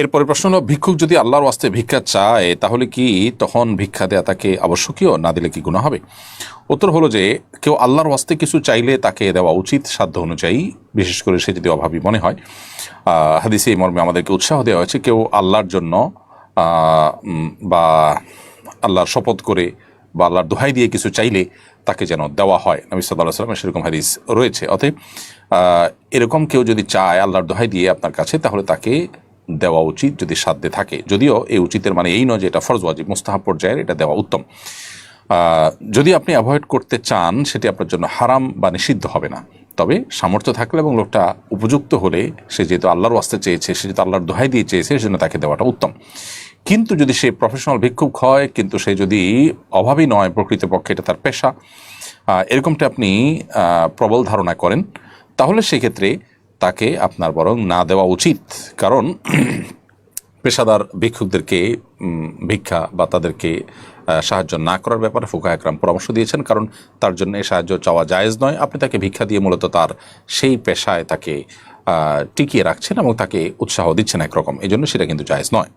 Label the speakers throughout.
Speaker 1: এরপরে প্রশ্ন হলো, ভিক্ষুক যদি আল্লাহর ওয়াস্তে ভিক্ষা চায়, তাহলে কি তখন ভিক্ষা দেয়া তাকে আবশ্যকীয়, না দিলে কি গুণা হবে? উত্তর হলো যে, কেউ আল্লাহর ওয়াস্তে কিছু চাইলে তাকে দেওয়া উচিত সাধ্য অনুযায়ী, বিশেষ করে সে যদি অভাবী মনে হয়। হাদিসে এই মর্মে আমাদেরকে উৎসাহ দেওয়া হয়েছে, কেউ আল্লাহর জন্য বা আল্লাহর শপথ করে বা আল্লাহর দোহাই দিয়ে কিছু চাইলে তাকে যেন দেওয়া হয়। নবী সাল্লাহ সাল্লামের সেরকম হাদিস রয়েছে। অতএব এরকম কেউ যদি চায় আল্লাহর দোহাই দিয়ে আপনার কাছে, তাহলে তাকে দেওয়া উচিত যদি সাধ্যে থাকে। যদিও এই উচিতের মানে এই নয় যে এটা ফরজ, ওয়াজিব, মুস্তাহাব পর্যায়ের এটা দেওয়া উত্তম। যদি আপনি অ্যাভয়েড করতে চান, সেটি আপনার জন্য হারাম বা নিষিদ্ধ হবে না। তবে সামর্থ্য থাকলে এবং লোকটা উপযুক্ত হলে সে যেহেতু আল্লাহর ওয়াস্তে চেয়েছে, সে যেহেতু আল্লাহর দোহাই দিয়ে চেয়েছে সেজন্য তাকে দেওয়াটা উত্তম। কিন্তু যদি সে প্রফেশনাল ভিক্ষুক হয়, কিন্তু সে যদি অভাবী নয় প্রকৃতপক্ষে, এটা তার পেশা এরকমটা আপনি প্রবল ধারণা করেন, তাহলে সেক্ষেত্রে তাকে আপনার বরং না দেওয়া উচিত। কারণ পেশাদার ভিক্ষুকদেরকে ভিক্ষা বা তাদেরকে সাহায্য না করার ব্যাপারে ফুকা একরাম পরামর্শ দিয়েছেন। কারণ তার জন্য এই সাহায্য চাওয়া জায়েজ নয়। আপনি তাকে ভিক্ষা দিয়ে মূলত তার সেই পেশায় তাকে টিকিয়ে রাখছেন এবং তাকে উৎসাহ দিচ্ছেন একরকম। এই জন্য সেটা কিন্তু জায়েজ নয়।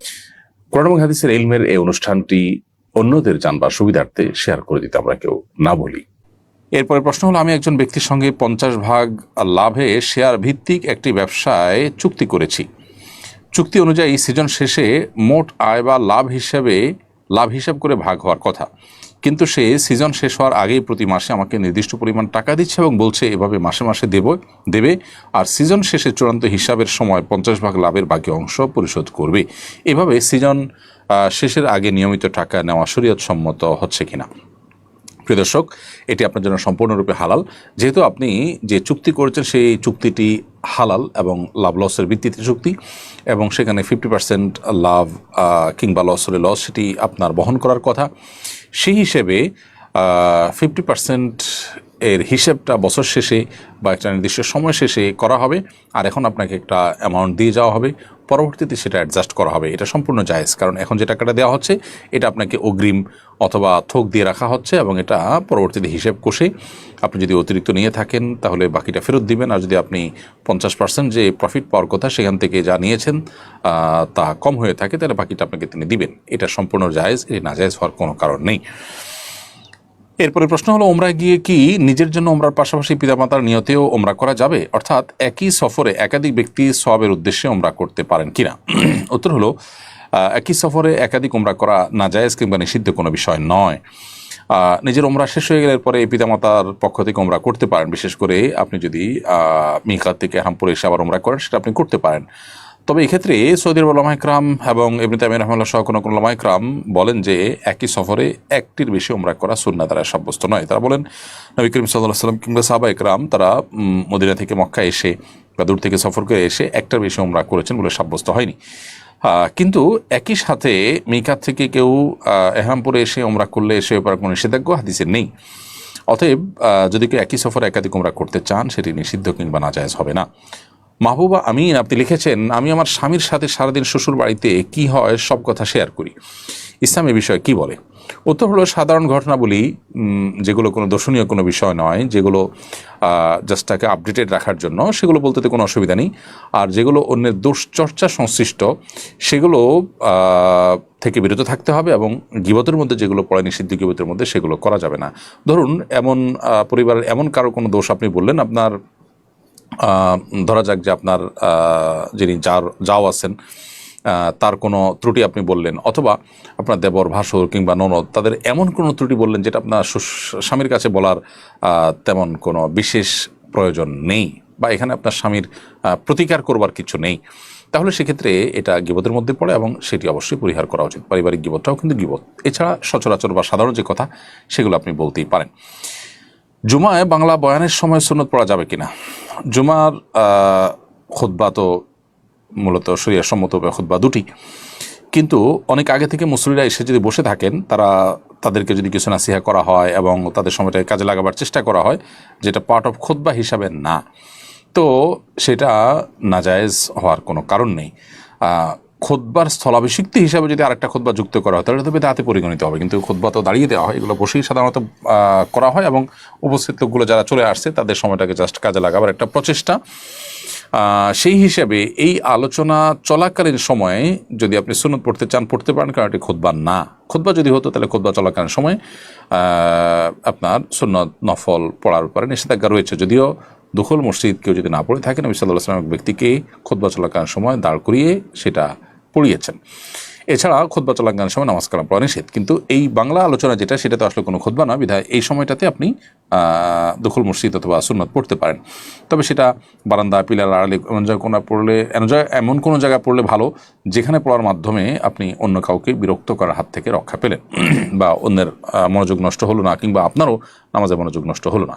Speaker 2: কোরআন এবং হাদিসের ইলমের এই অনুষ্ঠানটি অন্যদের জানবার সুবিধার্থে শেয়ার করে দিতে আমরা কেউ না বলি।
Speaker 1: এরপরে প্রশ্ন হলো, আমি একজন ব্যক্তির সঙ্গে পঞ্চাশ ভাগ লাভে শেয়ার ভিত্তিক একটি ব্যবসায় চুক্তি করেছি। চুক্তি অনুযায়ী সিজন শেষে মোট আয় বা লাভ হিসাবে, লাভ হিসাব করে ভাগ হওয়ার কথা। কিন্তু সে সিজন শেষ হওয়ার আগেই প্রতি মাসে আমাকে নির্দিষ্ট পরিমাণ টাকা দিচ্ছে এবং বলছে, এভাবে মাসে মাসে দেব, দেবে। আর সিজন শেষে চূড়ান্ত হিসাবের সময় পঞ্চাশ ভাগ লাভের বাকি অংশ পরিশোধ করবে। এভাবে সিজন শেষের আগে নিয়মিত টাকা নেওয়া শরীয়ত সম্মত হচ্ছে কিনা? প্রিয় দর্শক, এটি আপনার জন্য সম্পূর্ণরূপে হালাল। যেহেতু আপনি যে চুক্তি করেছেন, সেই চুক্তিটি হালাল এবং লাভ লসের ভিত্তিতে চুক্তি এবং সেখানে ফিফটি পার্সেন্ট লাভ কিংবা লস হলে লস, সেটি আপনার বহন করার কথা। সেই হিসেবে ফিফটি পার্সেন্ট এর হিসেবটা বছর শেষে বা একটা নির্দিষ্ট সময় শেষে করা হবে। আর এখন আপনাকে একটা অ্যামাউন্ট দিয়ে যাওয়া হবে। পরবর্তীতে সেটা অ্যাডজাস্ট করা হবে। এটা সম্পূর্ণ জায়েজ। কারণ এখন যে টাকাটা দেওয়া হচ্ছে, এটা আপনাকে অগ্রিম অথবা থোক দিয়ে রাখা হচ্ছে এবং এটা পরবর্তীতে হিসেব কষে আপনি যদি অতিরিক্ত নিয়ে থাকেন, তাহলে বাকিটা ফেরত দিবেন। আর যদি আপনি পঞ্চাশ পার্সেন্ট যে প্রফিট পাওয়ার কথা সেখান থেকে যা নিয়েছেন তা কম হয়ে থাকে, তাহলে বাকিটা আপনাকে তিনি দিবেন। এটা সম্পূর্ণ জায়েজ। এটি নাজায়েজ হওয়ার কোনো কারণ নেই। এরপরে প্রশ্ন হলো, ওমরা গিয়ে কি নিজের জন্য ওমরার পাশাপাশি পিতামাতার নিয়তেও ওমরা করা যাবে? অর্থাৎ একই সফরে একাধিক ব্যক্তি সবের উদ্দেশ্যে ওমরা করতে পারেন কিনা? উত্তর হলো একই সফরে একাধিক ওমরা করা নাজায়েজ কিংবা নিষিদ্ধ কোনো বিষয় নয়। নিজের ওমরা শেষ হয়ে গেলে পরে পিতামাতার পক্ষ থেকে ওমরা করতে পারেন। বিশেষ করে আপনি যদি মিকাত থেকে হামপুরে এসে আবার ওমরা করেন, সেটা আপনি করতে পারেন। তবে এক্ষেত্রে সৌদি সৌদির ওলামাইকরাম এবং এমনিতে তামির রহমাল্লাহ সহ কোনো কোনো ওলামাইকরাম বলেন যে একই সফরে একটির বেশি ওমরা করা সুন্না দ্বারা সাব্যস্ত নয়। তারা বলেন, নবী করিম সাল্লাহ সাল্লাম কিংবা সাহাবা একরাম তারা মদিনা থেকে মক্কা এসে বা দূর থেকে সফর করে এসে একটার বেশি ওমরা করেছেন বলে সাব্যস্ত হয়নি। কিন্তু একই সাথে মিকাত থেকে কেউ এহামপুরে এসে ওমরা করলে এসে ব্যাপারে কোনো নিষেধাজ্ঞা হাদিসে নেই। অতএব যদি কেউ একই সফরে একাধিক ওমরা করতে চান, সেটি নিষিদ্ধ কিংবা নাজায়েজ হবে না। মাহবুবা আমিন, আপনি লিখেছেন, আমি আমার স্বামীর সাথে সারাদিন শ্বশুর বাড়িতে কি হয় সব কথা শেয়ার করি। ইসলাম এ বিষয়ে কি বলে? উত্তর হলো, সাধারণ ঘটনাবলী যেগুলো কোনো দর্শনীয় কোনো বিষয় নয়, যেগুলো জাস্ট তাকে আপডেটেড রাখার জন্য, সেগুলো বলতে তো কোনো অসুবিধা নেই। আর যেগুলো অন্যের দুশ্চর্চা সংশ্লিষ্ট, সেগুলো থেকে বিরত থাকতে হবে এবং গিবতের মধ্যে যেগুলো পড়ে, নিষিদ্ধ গিবতের মধ্যে সেগুলো করা যাবে না। ধরুন, এমন পরিবারের এমন কারও কোনো দোষ আপনি বললেন, আপনার ধরা যাক যে আপনার যিনি যার, যাও আছেন তার কোনো ত্রুটি আপনি বললেন, অথবা আপনার দেবর ভাসুর কিংবা ননদ, তাদের এমন কোনো ত্রুটি বললেন যেটা আপনার স্বামীর কাছে বলার তেমন কোনো বিশেষ প্রয়োজন নেই, বা এখানে আপনার স্বামীর প্রতিকার করবার কিছু নেই। তাহলে সেক্ষেত্রে এটা গিবতের মধ্যে পড়ে এবং সেটি অবশ্যই পরিহার করা উচিত। পারিবারিক গিবতটাও কিন্তু গিবত। এছাড়া সচরাচর বা সাধারণ যে কথা, সেগুলো আপনি বলতেই পারেন। জুমায় বাংলা বয়ানের সময় সুন্নত পড়া যাবে কিনা? জুমার খুদ্া তো মূলত সম্মত খুদ্া দুটি। কিন্তু অনেক আগে থেকে মুসলিরা এসে যদি বসে থাকেন, তারা তাদেরকে যদি কিছু নাসিহা করা হয় এবং তাদের সময়টাকে কাজে লাগাবার চেষ্টা করা হয়, যেটা পার্ট অফ খুদ্া হিসাবে না। তো সেটা নাজায়েজ হওয়ার কোনো কারণ নেই। খোদবার স্থলাভিষিক্তি হিসাবে যদি আরেকটা খোদবা যুক্ত করা হয়, তাহলে তবে তাতে পরিগণিত হবে। কিন্তু খোদবা তো দাঁড়িয়ে দেওয়া হয়, এগুলো বসেই সাধারণত করা হয় এবং উপস্থিত লোকগুলো যারা চলে আসছে, তাদের সময়টাকে জাস্ট কাজে লাগাবার একটা প্রচেষ্টা। সেই হিসাবে এই আলোচনা চলাকালীন সময়ে যদি আপনি সুন্নত পড়তে চান, পড়তে পারেন, কারণ এটি খোদবা না। খোদবা যদি হতো, তাহলে খোদবা চলাকালীন সময় আপনার সুন্নত নফল পড়ার উপরে নিষেধাজ্ঞা রয়েছে। যদিও দুখল মসজিদ কেউ যদি না পড়ে থাকেন, নবী সাল্লাহ এক ব্যক্তিকে খোদবা চলাকালীন সময় দাঁড় করিয়ে সেটা পড়িয়েছেন। এছাড়া খোদবা চলাকালীন সময় নামাজ কালাম পড়া নিষেধ কিন্তু এই বাংলা আলোচনা যেটা, সেটা তো আসলে কোনো খোদবা না বিধায় এই সময়টাতে আপনি দখল মসজিদ অথবা সুন্নত পড়তে পারেন। তবে সেটা বারান্দা, পিলার, আড়ালে, এমন জায়গায় কোনো পড়লে, এমন কোনো জায়গায় পড়লে ভালো, যেখানে পড়ার মাধ্যমে আপনি অন্য কাউকে বিরক্ত করার হাত থেকে রক্ষা পেলেন। বা অন্যের মনোযোগ নষ্ট হলো না, কিংবা আপনারও নামাজে মনোযোগ নষ্ট হলো না।